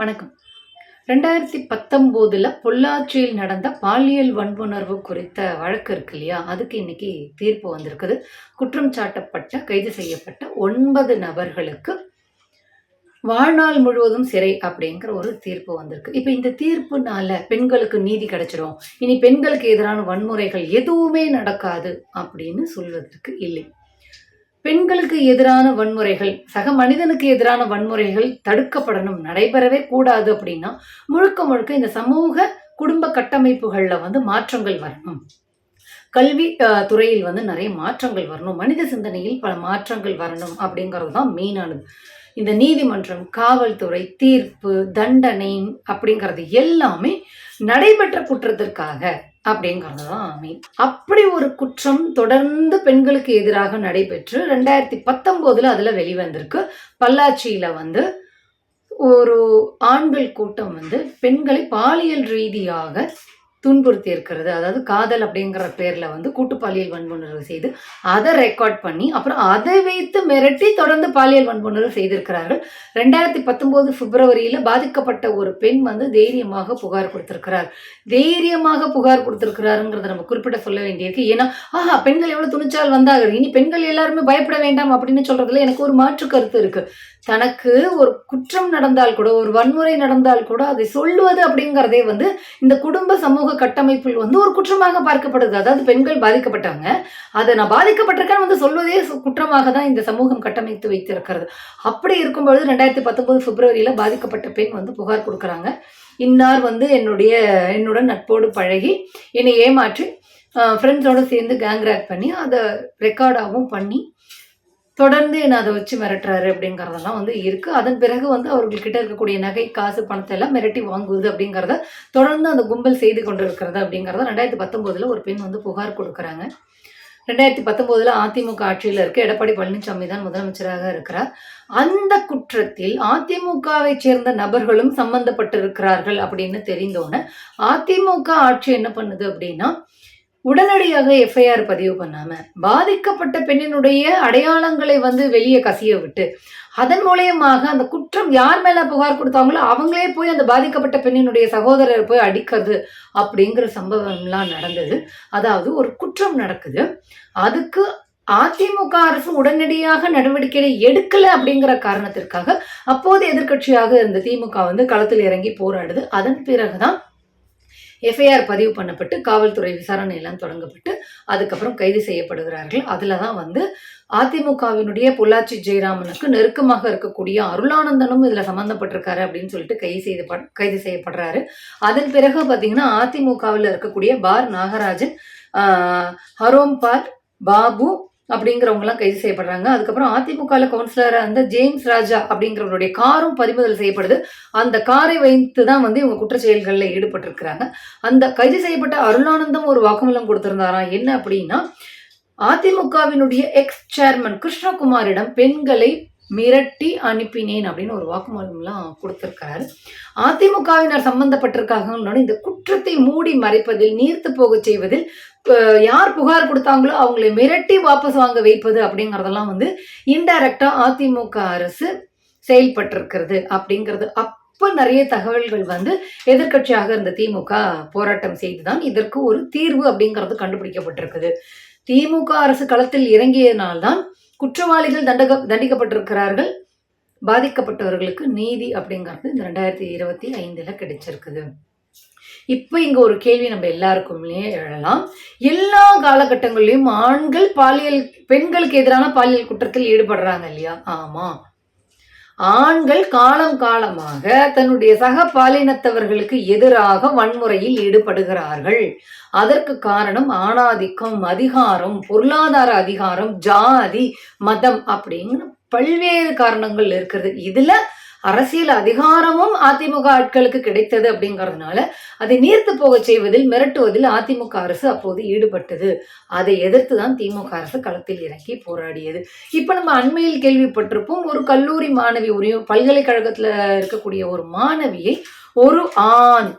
வணக்கம். ரெண்டாயிரத்தி பத்தொம்போதில் பொள்ளாச்சியில் நடந்த பாலியல் வன்புணர்வு குறித்த வழக்கு இருக்கு இல்லையா? அதுக்கு இன்னைக்கு தீர்ப்பு வந்திருக்குது. குற்றம் சாட்டப்பட்ட கைது செய்யப்பட்ட ஒன்பது நபர்களுக்கு வாழ்நாள் முழுவதும் சிறை அப்படிங்கிற ஒரு தீர்ப்பு வந்திருக்கு. இப்போ இந்த தீர்ப்புனால பெண்களுக்கு நீதி கிடைச்சிடும் இனி பெண்களுக்கு எதிரான வன்முறைகள் எதுவுமே நடக்காது அப்படின்னு சொல்வதற்கு இல்லை. பெண்களுக்கு எதிரான வன்முறைகள் சக மனிதனுக்கு எதிரான வன்முறைகள் தடுக்கப்படணும் நடைபெறவே கூடாது அப்படின்னா முழுக்க முழுக்க இந்த சமூக குடும்ப கட்டமைப்புகளில் வந்து மாற்றங்கள் வரணும். கல்வி துறையில் வந்து நிறைய மாற்றங்கள் வரணும். மனித சிந்தனையில் பல மாற்றங்கள் வரணும் அப்படிங்கிறது தான் மெயினானது. இந்த நீதிமன்றம் காவல்துறை தீர்ப்பு தண்டனை அப்படிங்கிறது எல்லாமே நடைபெற்ற குற்றத்திற்காக அப்படிங்கிறது தான் மெயின் அப்படி ஒரு குற்றம் தொடர்ந்து பெண்களுக்கு எதிராக நடைபெற்று ரெண்டாயிரத்தி பத்தொம்போதில் அதில் வெளிவந்திருக்கு. பல்லாச்சியில் வந்து ஒரு ஆண்கள் கூட்டம் வந்து பெண்களை பாலியல் ரீதியாக துன்புறுத்தி இருக்கிறது. அதாவது காதல் அப்படிங்கிற பேரில் வந்து கூட்டு பாலியல் வன்புணர்வு செய்து அதை ரெக்கார்ட் பண்ணி அப்புறம் அதை வைத்து மிரட்டி தொடர்ந்து பாலியல் வன்புணர்வு செய்திருக்கிறார்கள். ரெண்டாயிரத்தி பத்தொம்போது பிப்ரவரியில் பாதிக்கப்பட்ட ஒரு பெண் வந்து தைரியமாக புகார் கொடுத்திருக்கிறார். தைரியமாக புகார் கொடுத்திருக்கிறாருங்கிறத நம்ம குறிப்பிட சொல்ல வேண்டியிருக்கு. ஏன்னா ஆஹா பெண்கள் எவ்வளோ துணிச்சால் வந்தார்கள். இனி பெண்கள் எல்லாருமே பயப்பட வேண்டாம் அப்படின்னு சொல்கிறதுல எனக்கு ஒரு மாற்று கருத்து இருக்குது தனக்கு ஒரு குற்றம் நடந்தால் கூட ஒரு வன்முறை நடந்தால் கூட அதை சொல்லுவது அப்படிங்கிறதே வந்து இந்த குடும்ப சமூக கட்டமைப்பில் வந்து ஒரு குற்றமாக பார்க்கப்படுது. அதாவது பெண்கள் பாதிக்கப்பட்டாங்க. அதை நான் பாதிக்கப்பட்டிருக்கேன்னு வந்து சொல்வதே சு- குற்றமாக தான் இந்த சமூகம் கட்டமைத்து வைத்திருக்கிறது. அப்படி இருக்கும்பொழுது ரெண்டாயிரத்தி பத்தொன்பது பிப்ரவரியில் பாதிக்கப்பட்ட பெண் வந்து புகார் கொடுக்குறாங்க. இன்னார் வந்து என்னுடைய என்னுடன் நட்போடு பழகி என்னை ஏமாற்றி ஃப்ரெண்ட்ஸோடு சேர்ந்து கேங் ரேக் பண்ணி அதை ரெக்கார்டாகவும் பண்ணி தொடர்ந்து என்னை அதை வச்சு மிரட்டுறாரு அப்படிங்கிறதெல்லாம் வந்து இருக்குது அதன் பிறகு வந்து அவர்கள்கிட்ட இருக்கக்கூடிய நகை காசு பணத்தை எல்லாம் மிரட்டி வாங்குவது அப்படிங்கிறத தொடர்ந்து அந்த கும்பல் செய்து கொண்டு இருக்கிறது அப்படிங்கிறத ரெண்டாயிரத்தி பத்தொம்போதில் ஒரு பெண் வந்து புகார் கொடுக்குறாங்க. ரெண்டாயிரத்தி பத்தொம்போதில் அதிமுக ஆட்சியில் இருக்க எடப்பாடி பழனிசாமி தான் முதலமைச்சராக இருக்கிறார். அந்த குற்றத்தில் அதிமுகவை சேர்ந்த நபர்களும் சம்பந்தப்பட்டிருக்கிறார்கள் அப்படின்னு தெரிந்தோன்னே அதிமுக ஆட்சி என்ன பண்ணுது அப்படின்னா உடனடியாக எஃப்ஐஆர் பதிவு பண்ணாம பாதிக்கப்பட்ட பெண்ணினுடைய அடையாளங்களை வந்து வெளியே கசிய விட்டு அதன் மூலயமாக அந்த குற்றம் யார் மேல புகார் கொடுத்தாங்களோ அவங்களே போய் அந்த பாதிக்கப்பட்ட பெண்ணினுடைய சகோதரர் போய் அடிக்கிறது அப்படிங்கிற சம்பவம்லாம் நடந்தது. அதாவது ஒரு குற்றம் நடக்குது. அதுக்கு அதிமுக அரசு உடனடியாக நடவடிக்கைகளை எடுக்கல அப்படிங்கிற காரணத்திற்காக அப்போது எதிர்க்கட்சியாக இருந்த திமுக வந்து களத்தில் இறங்கி போராடுது. அதன் பிறகுதான் எஃப்ஐஆர் பதிவு பண்ணப்பட்டு காவல்துறை விசாரணை எல்லாம் தொடங்கப்பட்டு அதுக்கப்புறம் கைது செய்யப்படுகிறார்கள். அதில் தான் வந்து அதிமுகவினுடைய பொள்ளாச்சி ஜெயராமனுக்கு நெருக்கமாக இருக்கக்கூடிய அருளானந்தனும் இதில் சம்மந்தப்பட்டிருக்காரு அப்படின்னு சொல்லிட்டு கைது செய்து கைது செய்யப்படுறாரு. அதன் பிறகு பார்த்தீங்கன்னா அதிமுகவில் இருக்கக்கூடிய பார் நாகராஜன் ஹரோம்பால் பாபு அப்படிங்கிறவங்கலாம் கைது செய்யப்படுறாங்க. அதுக்கப்புறம் அதிமுகவில் கவுன்சிலராக இருந்த ஜேம்ஸ் ராஜா அப்படிங்கிறவருடைய காரும் பறிமுதல் செய்யப்படுது. அந்த காரை வைத்து தான் வந்து இவங்க குற்றச்செயல்களில் ஈடுபட்டிருக்கிறாங்க. அந்த கைது செய்யப்பட்ட அருளானந்தம் ஒரு வாக்குமூலம் கொடுத்திருந்தாராம் என்ன அப்படின்னா அதிமுகவினுடைய எக்ஸ் சேர்மன் கிருஷ்ணகுமாரிடம் பெண்களை மிரட்டி அனுப்பினேன் அப்படின்னு ஒரு வாக்குமூலம்லாம் கொடுத்துருக்காரு அதிமுகவினர் சம்பந்தப்பட்டிருக்காங்க இந்த குற்றத்தை மூடி மறைப்பதில் நீர்த்து போக செய்வதில் யார் புகார் கொடுத்தாங்களோ அவங்களை மிரட்டி வாபஸ் வாங்க வைப்பது அப்படிங்கிறதெல்லாம் வந்து இன்டைரக்டா அதிமுக அரசு செயல்பட்டிருக்கிறது அப்படிங்கிறது. அப்போ நிறைய தகவல்கள் வந்து எதிர்க்கட்சியாக இருந்த திமுக போராட்டம் செய்துதான் இதற்கு ஒரு தீர்வு அப்படிங்கிறது கண்டுபிடிக்கப்பட்டிருக்குது. திமுக அரசு களத்தில் இறங்கியதனால்தான் குற்றவாளிகள் தண்டக தண்டிக்கப்பட்டிருக்கிறார்கள். பாதிக்கப்பட்டவர்களுக்கு நீதி அப்படிங்கிறது இந்த ரெண்டாயிரத்தி இருபத்தி ஐந்தில் கிடைச்சிருக்குது. இப்போ இங்கே ஒரு கேள்வி நம்ம எல்லாருக்குமே எழலாம். எல்லா காலகட்டங்களிலும் ஆண்கள் பாலியல் பெண்களுக்கு எதிரான பாலியல் குற்றத்தில் ஈடுபடுறாங்க இல்லையா? ஆமாம் ஆண்கள் காலம் காலமாக தன்னுடைய சக பாலினத்தவர்களுக்கு எதிராக வன்முறையில் ஈடுபடுகிறார்கள். அதற்கு காரணம் ஆணாதிக்கம் அதிகாரம் பொருளாதார அதிகாரம் ஜாதி மதம் அப்படின்னு பல்வேறு காரணங்கள் இருக்கிறது. இதுல அரசியல் அதிகாரமும் அதிமுக ஆட்களுக்கு கிடைத்தது அப்படிங்கிறதுனால அதை நீர்த்து போக செய்வதில் மிரட்டுவதில் அதிமுக அரசு அப்போது ஈடுபட்டது. அதை எதிர்த்து தான் திமுக அரசு களத்தில் இறங்கி போராடியது. இப்போ நம்ம அண்மையில் கேள்விப்பட்டிருப்போம் ஒரு கல்லூரி மாணவி ஒரு பல்கலைக்கழகத்தில் இருக்கக்கூடிய ஒரு மாணவியை ஒரு ஆண்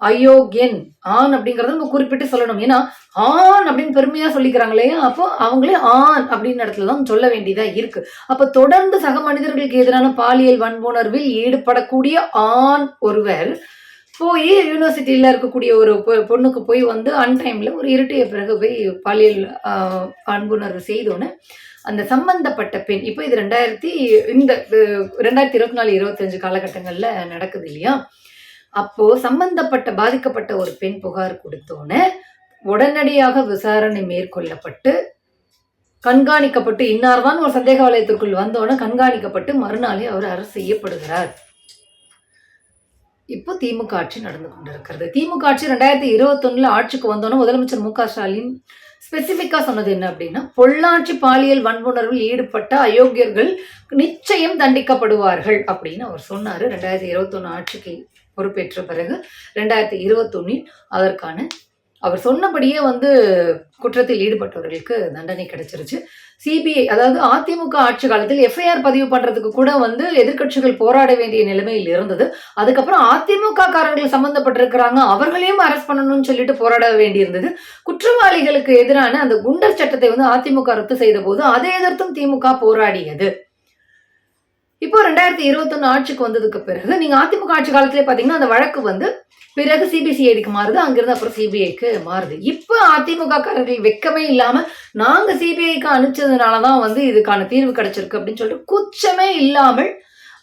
அயோக்கியன். ஆண் அப்படிங்கறத நம்ம குறிப்பிட்டு சொல்லணும். ஏன்னா ஆண் அப்படின்னு பெருமையா சொல்லிக்கிறாங்க இல்லையா? அப்போ அவங்களே ஆண் அப்படின்னு இடத்துல தான் சொல்ல வேண்டியதா இருக்கு. அப்ப தொடர்ந்து சக மனிதர்களுக்கு எதிரான பாலியல் வன்புணர்வில் ஈடுபடக்கூடிய ஆண் ஒருவர் போய் யூனிவர்சிட்டியில இருக்கக்கூடிய ஒரு பொ- பொண்ணுக்கு போய் வந்து அன்டைமில் ஒரு இருட்டிய பிறகு போய் பாலியல் ஆஹ், அன்புணர்வு செய்தோன்னு அந்த சம்பந்தப்பட்ட பெண் இப்போ இது ரெண்டாயிரத்தி இந்த ரெண்டாயிரத்தி இருபத்தி நாலு இருபத்தஞ்சு காலகட்டங்களில் நடக்குது இல்லையா? அப்போ சம்பந்தப்பட்ட பாதிக்கப்பட்ட ஒரு பெண் புகார் கொடுத்தோன்னே உடனடியாக விசாரணை மேற்கொள்ளப்பட்டு கண்காணிக்கப்பட்டு இன்னார்தான் ஒரு சந்தேக வலயத்திற்குள் வந்தோன்னே கண்காணிக்கப்பட்டு மறுநாளே அவர் அரசு செய்யப்படுகிறார். இப்போ திமுக ஆட்சி நடந்து கொண்டிருக்கிறது. திமுக ஆட்சி ரெண்டாயிரத்தி இருபத்தொன்னுல ஆட்சிக்கு வந்தோன்னே முதலமைச்சர் மு க ஸ்டாலின் ஸ்பெசிஃபிக்காக சொன்னது என்ன அப்படின்னா பொள்ளாச்சி பாலியல் வன்புணர்வில் ஈடுபட்ட அயோக்கியர்கள் நிச்சயம் தண்டிக்கப்படுவார்கள் அப்படின்னு அவர் சொன்னார் ரெண்டாயிரத்தி இருபத்தொன்னு ஆட்சிக்கு. பொறுப்பேற்ற பிறகு ரெண்டாயிரத்தி இருபத்தொன்னில் அதற்கான அவர் சொன்னபடியே வந்து குற்றத்தில் ஈடுபட்டவர்களுக்கு தண்டனை கிடைச்சிருச்சு. சிபிஐ அதாவது அதிமுக ஆட்சி காலத்தில் எஃப்ஐஆர் பதிவு பண்றதுக்கு கூட வந்து எதிர்க்கட்சிகள் போராட வேண்டிய நிலைமையில் இருந்தது. அதுக்கப்புறம் அதிமுக காரர்கள் சம்பந்தப்பட்டிருக்கிறாங்க அவர்களையும் அரெஸ்ட் பண்ணணும்னு சொல்லிட்டு போராட வேண்டியிருந்தது. குற்றவாளிகளுக்கு எதிரான அந்த குண்டர் சட்டத்தை வந்து அதிமுக ரத்து செய்த போது அதை எதிர்த்தும் திமுக போராடியது. இப்போ ரெண்டாயிரத்தி இருபத்தொன்னு ஆட்சிக்கு வந்ததுக்கு பிறகு நீங்க அதிமுக ஆட்சி காலத்திலே பாத்தீங்கன்னா அந்த வழக்கு வந்து பிறகு சிபிசிஐடிக்கு மாறுது அங்கிருந்து அப்புறம் சிபிஐக்கு மாறுது. இப்போ அதிமுக காரர்கள் வெக்கமே இல்லாம நாங்க சிபிஐக்கு அனுப்பிச்சதுனாலதான் வந்து இதுக்கான தீர்வு கிடைச்சிருக்கு அப்படின்னு சொல்லிட்டு குச்சமே இல்லாமல்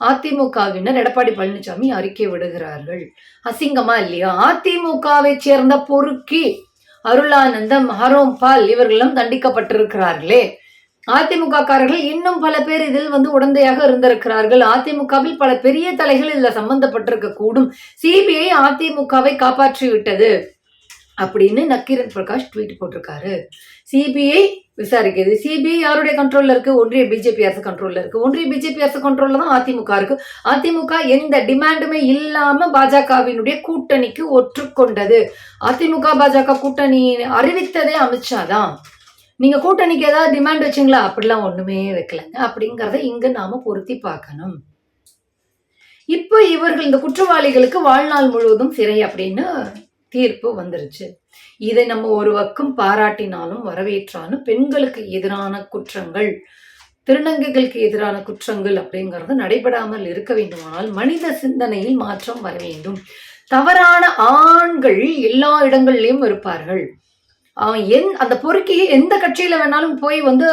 அதிமுகவினர் எடப்பாடி பழனிசாமி அறிக்கை விடுகிறார்கள். அசிங்கமா இல்லையா? அதிமுகவை சேர்ந்த பொறுக்கி அருளானந்தம் ஹரோம் பால் இவர்களும் தண்டிக்கப்பட்டிருக்கிறார்களே. அதிமுக காரர்கள் இன்னும் பல பேர் இதில் வந்து உடந்தையாக இருந்திருக்கிறார்கள். அதிமுகவில் பல பெரிய தலைகள் இதுல சம்பந்தப்பட்டிருக்க கூடும். சிபிஐ அதிமுகவை காப்பாற்றி விட்டது அப்படின்னு நக்கீரன் பிரகாஷ் ட்வீட் போட்டிருக்காரு. சிபிஐ விசாரிக்கிறது. சிபிஐ யாருடைய கண்ட்ரோல்ல இருக்கு? ஒன்றிய பிஜேபி அரசு கண்ட்ரோல்ல இருக்கு. ஒன்றிய பிஜேபி அரசு கண்ட்ரோல்ல தான் அதிமுக இருக்கு. அதிமுக எந்த டிமாண்டுமே இல்லாம பாஜகவினுடைய கூட்டணிக்கு ஒற்றுக்கொண்டது. அதிமுக பாஜக கூட்டணி அறிவித்ததே அமித்ஷா தான். நீங்கள் கூட்டணிக்கு ஏதாவது டிமாண்ட் வச்சீங்களா? அப்படிலாம் ஒன்றுமே வைக்கலங்க. அப்படிங்கிறத இங்கே நாம் பொருத்தி பார்க்கணும். இப்போ இவர்கள் இந்த குற்றவாளிகளுக்கு வாழ்நாள் முழுவதும் சிறை அப்படின்னு தீர்ப்பு வந்துருச்சு. இதை நம்ம ஒரு பக்கம் பாராட்டினாலும் வரவேற்றாலும் பெண்களுக்கு எதிரான குற்றங்கள் திருநங்கைகளுக்கு எதிரான குற்றங்கள் அப்படிங்கிறது நடைபெறாமல் இருக்க வேண்டுமானால் மனித சிந்தனையில் மாற்றம் வர வேண்டும். தவறான ஆண்கள் எல்லா இடங்கள்லையும் இருப்பார்கள். என் அந்த பொறுக்கி எந்த கட்சியில வேணாலும் போய் வந்து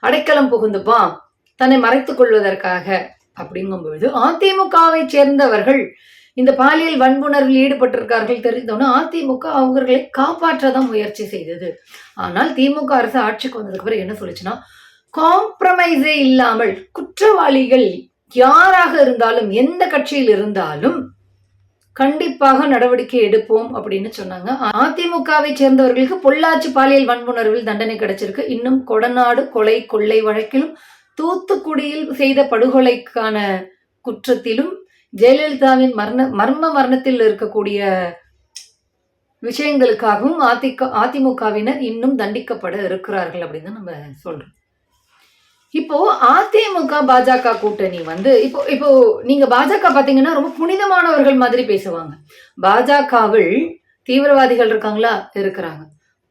அடைக்கலம் புகுந்துப்பான் தன்னை மறைத்துக் கொள்வதற்காக அப்படிங்கும்பொழுது அதிமுகவை சேர்ந்தவர்கள் இந்த பாலியல் வன்புணர்வில் ஈடுபட்டிருக்கார்கள் தெரிந்தோன்னா அதிமுக அவர்களை காப்பாற்றதான் முயற்சி செய்தது. ஆனால் திமுக அரசு ஆட்சிக்கு வந்ததுக்கு பிறகு என்ன சொல்லுச்சுன்னா காம்ப்ரமைஸே இல்லாமல் குற்றவாளிகள் யாராக இருந்தாலும் எந்த கட்சியில் இருந்தாலும் கண்டிப்பாக நடவடிக்கை எடுப்போம் அப்படின்னு சொன்னாங்க. அதிமுகவை சேர்ந்தவர்களுக்கு பொள்ளாச்சி பாலியல் வன்புணர்வில் தண்டனை கிடைச்சிருக்கு. இன்னும் கொடநாடு கொலை கொள்ளை வழக்கிலும் தூத்துக்குடியில் செய்த படுகொலைக்கான குற்றத்திலும் ஜெயலலிதாவின் மரண மர்ம மரணத்தில் இருக்கக்கூடிய விஷயங்களுக்காகவும் அதிக அதிமுகவினர் இன்னும் தண்டிக்கப்பட இருக்கிறார்கள் அப்படின்னு தான் நம்ம சொல்றோம். இப்போ அதிமுக பாஜக கூட்டணி வந்து இப்போ இப்போ நீங்க பாஜக பாத்தீங்கன்னா ரொம்ப புனிதமானவர்கள் மாதிரி பேசுவாங்க. பாஜகவில் தீவிரவாதிகள் இருக்காங்களா? இருக்கிறாங்க.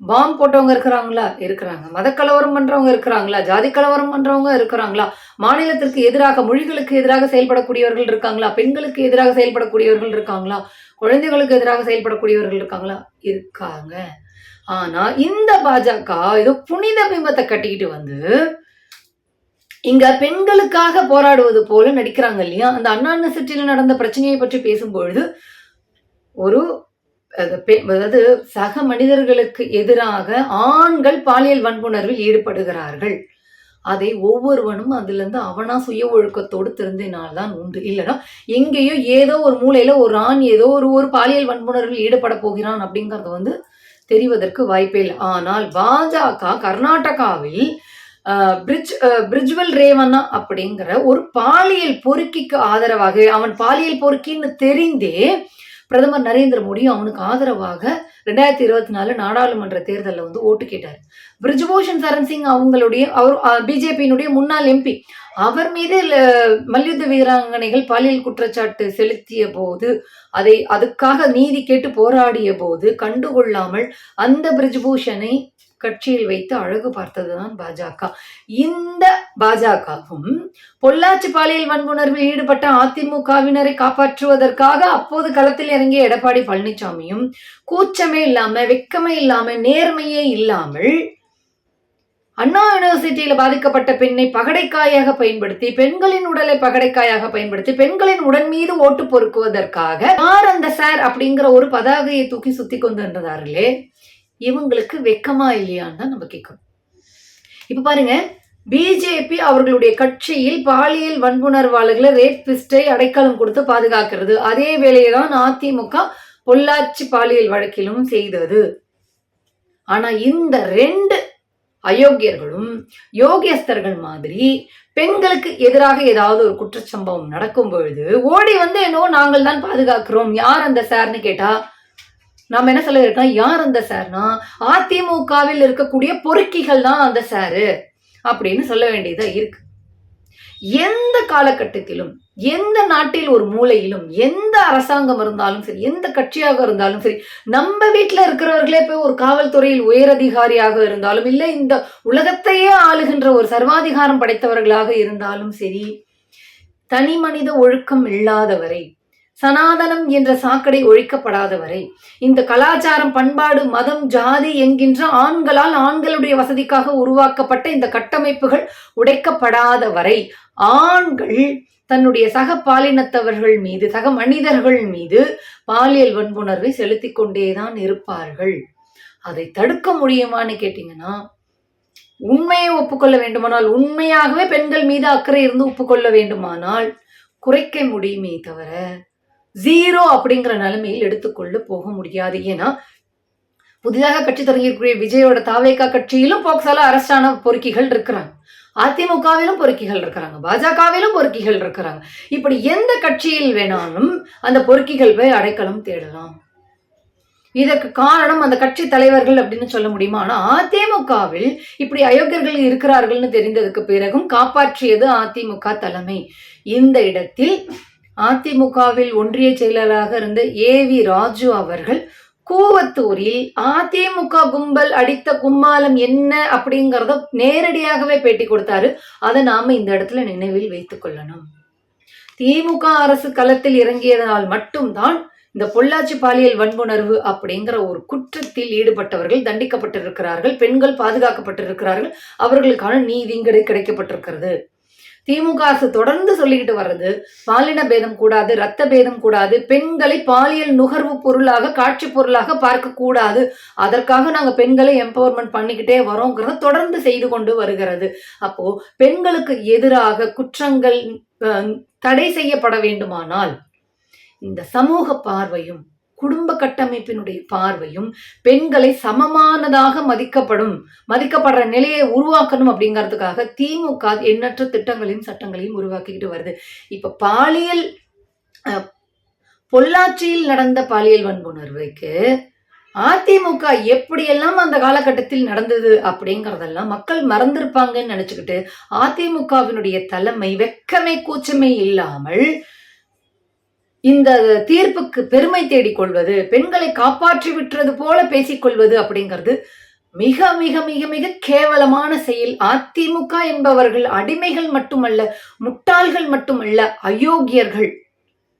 பாம் போட்டவங்க இருக்கிறாங்களா? இருக்கிறாங்க. மதக்கலவரம் பண்றவங்க இருக்கிறாங்களா? ஜாதி கலவரம் பண்றவங்க இருக்கிறாங்களா? மாநிலத்திற்கு எதிராக மொழிகளுக்கு எதிராக செயல்படக்கூடியவர்கள் இருக்காங்களா? பெண்களுக்கு எதிராக செயல்படக்கூடியவர்கள் இருக்காங்களா? குழந்தைகளுக்கு எதிராக செயல்படக்கூடியவர்கள் இருக்காங்களா? இருக்காங்க. ஆனா இந்த பாஜக ஏதோ புனித பிம்பத்தை கட்டிக்கிட்டு வந்து இங்க பெண்களுக்காக போராடுவது போல நடிக்கிறாங்க இல்லையா? அந்த அண்ணா யூனிவர்சிட்டியில நடந்த பிரச்சனையை பற்றி பேசும்பொழுது ஒரு அது பெ- அதாவது சக மனிதர்களுக்கு எதிராக ஆண்கள் பாலியல் வன்புணர்வில் ஈடுபடுகிறார்கள். அதை ஒவ்வொருவனும் அதுல இருந்து அவனா சுய ஒழுக்கத்தோடு திருந்தினால்தான் உண்டு. இல்லைன்னா எங்கேயோ ஏதோ ஒரு மூலையில ஒரு ஆண் ஏதோ ஒரு ஒரு பாலியல் வன்புணர்வில் ஈடுபட போகிறான் அப்படிங்கறது வந்து தெரிவதற்கு வாய்ப்பே இல்லை. ஆனால் பாஜக கர்நாடகாவில் பிரிட்ஜ் பிரிட்ஜ்வல் பிரிஜ்வல் ரேவண்ணா அப்படிங்கிற ஒரு பாலியல் பொறுக்கிக்கு ஆதரவாக அவன் பாலியல் பொறுக்கின்னு தெரிந்தே பிரதமர் நரேந்திர மோடி அவனுக்கு ஆதரவாக ரெண்டாயிரத்தி இருபத்தி நாலு நாடாளுமன்ற தேர்தலில் வந்து ஓட்டு கேட்டார். பிரிஜ்பூஷன் சரண் சிங் அவங்களுடைய அவர் பிஜேபியினுடைய முன்னாள் எம்பி. அவர் மீது மல்யுத்த வீராங்கனைகள் பாலியல் குற்றச்சாட்டு செலுத்திய போது அதை அதுக்காக நீதி கேட்டு போராடிய போது கண்டுகொள்ளாமல் அந்த பிரிஜ்பூஷனை கட்சியில் வைத்து அழகு பார்த்ததுதான் பாஜக. இந்த பாஜகவும் பொள்ளாச்சி பாலியல் வன்புணர்வில் ஈடுபட்ட அதிமுகவினரை காப்பாற்றுவதற்காக அப்போது களத்தில் இறங்கிய எடப்பாடி பழனிசாமியும் கூச்சமே இல்லாம வெக்கமே இல்லாம நேர்மையே இல்லாமல் அண்ணா யூனிவர்சிட்டியில பாதிக்கப்பட்ட பெண்ணை பகடைக்காயாக பயன்படுத்தி பெண்களின் உடலை பகடைக்காயாக பயன்படுத்தி பெண்களின் உடன் மீது ஓட்டு பொறுக்குவதற்காக யார் அந்த சார் அப்படிங்கிற ஒரு பதாகையை தூக்கி சுத்தி கொண்டு வந்ததார்களே இவங்களுக்கு வெக்கமா இல்லையான்னு தான் நம்ம கேட்கணும். இப்ப பாருங்க பிஜேபி அவர்களுடைய கட்சியில் பாலியல் வன்புணர்வாளர்களை ரேப்பிஸ்டை அடைக்கலம் கொடுத்து பாதுகாக்கிறது. அதே வேளையை தான் அதிமுக பொள்ளாச்சி பாலியல் வழக்கிலும் செய்தது. ஆனா இந்த ரெண்டு அயோக்கியர்களும் யோகியஸ்தர்கள் மாதிரி பெண்களுக்கு எதிராக ஏதாவது ஒரு குற்றச்சம்பவம் நடக்கும் பொழுது ஓடி வந்து என்னவோ நாங்கள் தான் பாதுகாக்கிறோம் யார் அந்த சார்னு கேட்டா நாம் என்ன சொல்ல இருக்கோம்? யார் அந்த சார்னா அதிமுகவில் இருக்கக்கூடிய பொறுக்கிகள் தான் அந்த சாரு. அப்படின்னு சொல்ல வேண்டியதா இருக்கு. எந்த காலகட்டத்திலும் எந்த நாட்டில் ஒரு மூலையிலும் எந்த அரசாங்கம் இருந்தாலும் சரி எந்த கட்சியாக இருந்தாலும் சரி நம்ம வீட்டில் இருக்கிறவர்களே போய் ஒரு காவல்துறையில் உயரதிகாரியாக இருந்தாலும் இல்லை இந்த உலகத்தையே ஆளுகின்ற ஒரு சர்வாதிகாரம் படைத்தவர்களாக இருந்தாலும் சரி தனி மனித ஒழுக்கம் இல்லாதவரை சனாதனம் என்ற சாக்கடை ஒழிக்கப்படாத வரை இந்த கலாச்சாரம் பண்பாடு மதம் ஜாதி என்கின்ற ஆண்களால் ஆண்களுடைய வசதிக்காக உருவாக்கப்பட்ட இந்த கட்டமைப்புகள் உடைக்கப்படாத வரை ஆண்கள் தன்னுடைய சக பாலினத்தவர்கள் மீது சக மனிதர்கள் மீது பாலியல் வன்புணர்வை செலுத்திக் கொண்டேதான் இருப்பார்கள். அதை தடுக்க முடியுமான்னு கேட்டீங்கன்னா உண்மையை ஒப்புக்கொள்ள வேண்டுமானால் உண்மையாகவே பெண்கள் மீது அக்கறை இருந்து ஒப்புக்கொள்ள வேண்டுமானால் குறைக்க முடியுமே தவிர ஜீரோ அப்படிங்கிற நிலைமையில் எடுத்துக்கொள்ள போக முடியாது. ஏன்னா புதிதாக கட்சி தொடங்கியிருக்கிற விஜயோட தாவேகா கட்சியிலும் போக்சால அரசான பொறுக்கிகள் இருக்கிறாங்க. அதிமுகவிலும் பொறுக்கிகள் இருக்கிறாங்க. பாஜகவிலும் பொறுக்கிகள் இருக்கிறாங்க. இப்படி எந்த கட்சியில் வேணாலும் அந்த பொறுக்கிகள் போய் அடைக்கலம் தேடலாம். இதற்கு காரணம் அந்த கட்சி தலைவர்கள் அப்படின்னு சொல்ல முடியுமா? ஆனா அதிமுகவில் இப்படி அயோக்கியர்கள் இருக்கிறார்கள்னு தெரிந்ததுக்கு பிறகும் காப்பாற்றியது அதிமுக தலைமை. இந்த இடத்தில் அதிமுகவில் ஒன்றிய செயலாளராக இருந்த ஏ வி ராஜு அவர்கள் கூவத்தூரில் அதிமுக கும்பல் அடித்த கும்மாலம் என்ன அப்படிங்கிறத நேரடியாகவே பேட்டி கொடுத்தாரு. அதை நாம இந்த இடத்துல நினைவில் வைத்துக் கொள்ளணும். திமுக அரசு களத்தில் இறங்கியதனால் மட்டும்தான் இந்த பொள்ளாச்சி பாலியல் வன்புணர்வு அப்படிங்கிற ஒரு குற்றத்தில் ஈடுபட்டவர்கள் தண்டிக்கப்பட்டிருக்கிறார்கள் பெண்கள் பாதுகாக்கப்பட்டிருக்கிறார்கள் அவர்களுக்கான நீதி கிடைக்கப்பட்டிருக்கிறது. திமுக அரசு தொடர்ந்து சொல்லிக்கிட்டு வர்றது பாலின பேதம் கூடாது ரத்த பேதம் கூடாது பெண்களை பாலியல் நுகர்வு பொருளாக காட்சி பொருளாக பார்க்க கூடாது. அதற்காக நாங்க பெண்களை எம்பவர்மெண்ட் பண்ணிக்கிட்டே வரோங்கிறத தொடர்ந்து செய்து கொண்டு வருகிறது. அப்போ பெண்களுக்கு எதிராக குற்றங்கள் தடை செய்யப்பட வேண்டுமானால் இந்த சமூக பார்வையும் குடும்ப கட்டமைப்பினுடைய பார்வையும் பெண்களை சமமானதாக மதிக்கப்படும் மதிக்கப்படுற நிலையை உருவாக்கணும் அப்படிங்கிறதுக்காக திமுக எண்ணற்ற திட்டங்களையும் சட்டங்களையும் உருவாக்கிக்கிட்டு வருது. இப்ப பாலியல் பொள்ளாச்சியில் நடந்த பாலியல் வன்புணர்வுக்கு அதிமுக எப்படியெல்லாம் அந்த காலகட்டத்தில் நடந்தது அப்படிங்கறதெல்லாம் மக்கள் மறந்திருப்பாங்கன்னு நினைச்சுக்கிட்டு அதிமுகவினுடைய தலைமை வெக்கமே கூச்சமே இல்லாமல் இந்த தீர்ப்புக்கு பெருமை தேடிக் கொள்வது பெண்களை காப்பாற்றி விட்டுறது போல பேசிக்கொள்வது அப்படிங்கிறது மிக மிக மிக மிக கேவலமான செயல். அதிமுக என்பவர்கள் அடிமைகள் மட்டுமல்ல முட்டாள்கள் மட்டுமல்ல அயோக்கியர்கள்.